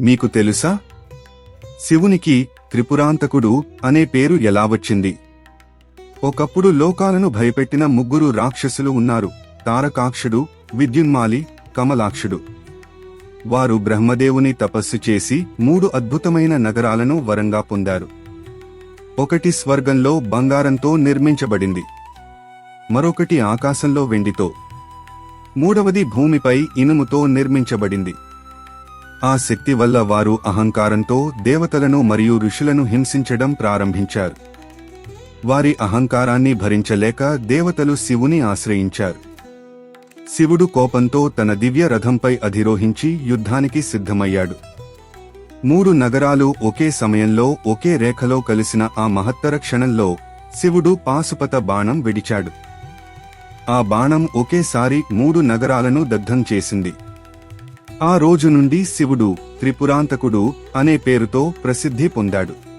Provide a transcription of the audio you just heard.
మీకు తెలుసా? శివునికి త్రిపురాంతకుడు అనే పేరు ఎలా వచ్చింది? ఒకప్పుడు లోకాలను భయపెట్టిన ముగ్గురు రాక్షసులు ఉన్నారు తారకాక్షుడు విద్యున్మాలి కమలాక్షుడు. వారు బ్రహ్మదేవుని తపస్సు చేసి మూడు అద్భుతమైన నగరాలను వరంగా పొందారు. ఒకటి స్వర్గంలో బంగారంతో నిర్మించబడింది. మరొకటి ఆకాశంలో వెండితో. మూడవది భూమిపై ఇనుముతో నిర్మించబడింది. ఆ శక్తి వల్ల వారు అహంకారంతో దేవతలను మరియు ఋషులను హింసించడం ప్రారంభించారు. వారి అహంకారాన్ని భరించలేక దేవతలు శివుని ఆశ్రయించారు. శివుడు కోపంతో తన దివ్య రథంపై అధిరోహించి యుద్ధానికి సిద్ధమయ్యాడు. మూడు నగరాలు ఒకే సమయంలో ఒకే రేఖలో కలిసిన ఆ మహత్తర క్షణంలో శివుడు పాశుపత బాణం విడిచాడు. ఆ బాణం ఒకేసారి మూడు నగరాలను దగ్ధం చేసింది. ఆ రోజు నుండి శివుడు త్రిపురాంతకుడు అనే పేరుతో ప్రసిద్ధి పొందాడు.